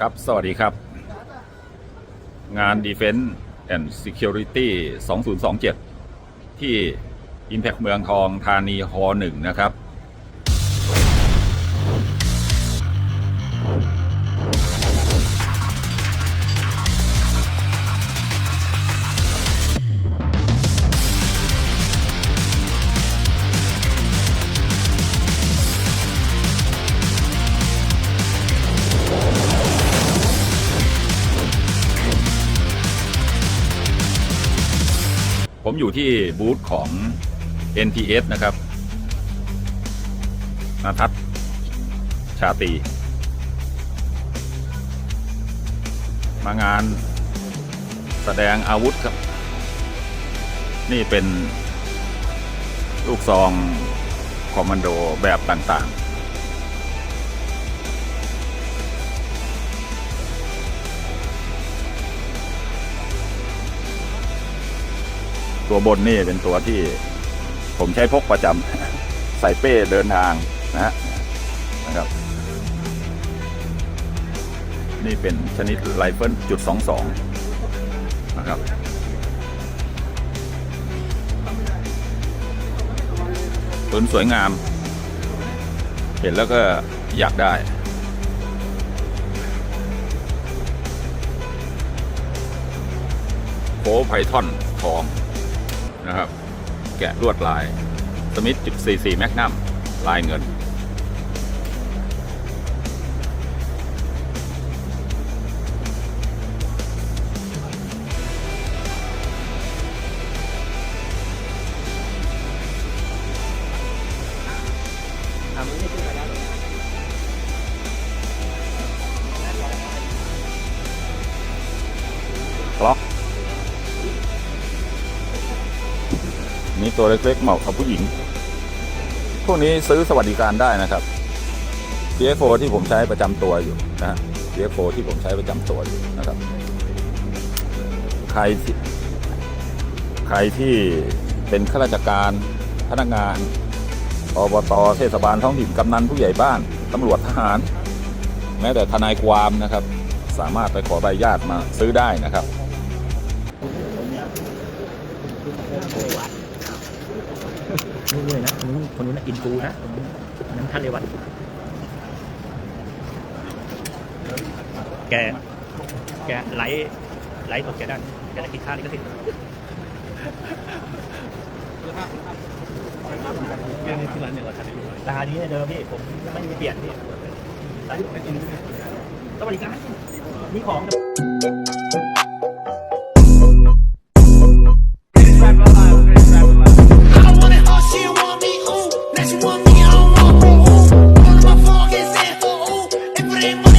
ครับ สวัสดีครับ งาน Defense and Security 2027 ที่ Impact เมืองทองธานีฮอ1นะครับ ผมอยู่ที่บูธของ NTS นะครับนาทัศชาตีมางานแสดงอาวุธครับ นี่เป็นลูกซองคอมมานโดแบบต่างๆ ตัวบนนี่เป็นตัวที่ผมใช้พกประจำใส่เป้เดินทางนะฮะนะครับ นี่เป็นชนิดไรเฟิลจุดสองสองนะครับปืนสวยงาม เห็นแล้วก็อยากได้โคไพทอนทอง นะครับ แกะลวดลายสมิธจุด44แมกนัมลายเงิน ล็อก นี่ตัวเล็กๆเหมาะกับผู้หญิง พวกนี้ซื้อสวัสดิการได้นะครับ CF4 ที่ผมใช้ประจำตัวอยู่นะฮะ CF4 ที่ผมใช้ประจำตัวอยู่นะครับ ใครที่ใครที่เป็นข้าราชการพนักงานอบตเทศบาลท้องถิ่นกำนันผู้ใหญ่บ้านตำรวจทหาร แม้แต่ทนายความนะครับ สามารถไปขอใบอนุญาตมาซื้อได้นะครับ คนนู้นคนนู้นนะอินฟูนะคนนู้นอันนั้นท่านเรวัตแก แกไลฟ์ไลฟ์ของแกได้แกจะคิดค่าลิขสิทธิ์แกนี่คือร้านเนี่ยราคาราคานี้เดิมพี่ผมไม่มีเปลี่ยนพี่ร้านอยู่ในอินสวัสดีครับมีของ It was